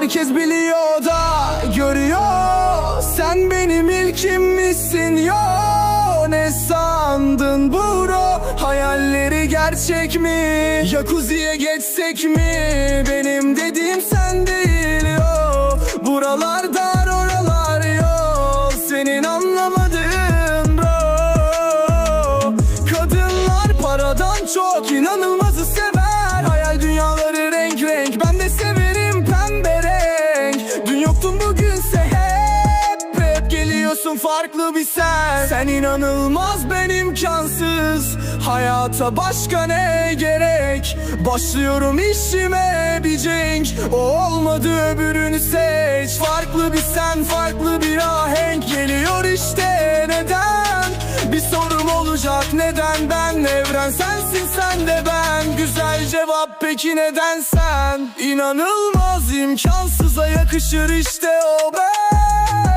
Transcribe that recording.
herkes biliyor da görüyor. Sen benim ilkimmişsin yo Ne sandın bro? Hayalleri gerçek mi? Jacuzziye geçsek mi? Benim dediğim sen değil yo. Buralar dar oralar yok Senin anlamadığın bro. Kadınlar paradan çok inanılmazı Geliyorsun farklı bir sen. Sen inanılmaz ben imkansız. Hayata başka ne gerek? Başlıyorum işime bir cenk. O olmadı öbürünü seç. Farklı bir sen farklı bir ahenk. Geliyor işte neden? Bir sorum olacak neden ben? Evren sensin sen de ben. Güzel cevap peki neden sen? İnanılmaz imkansıza yakışır işte o ben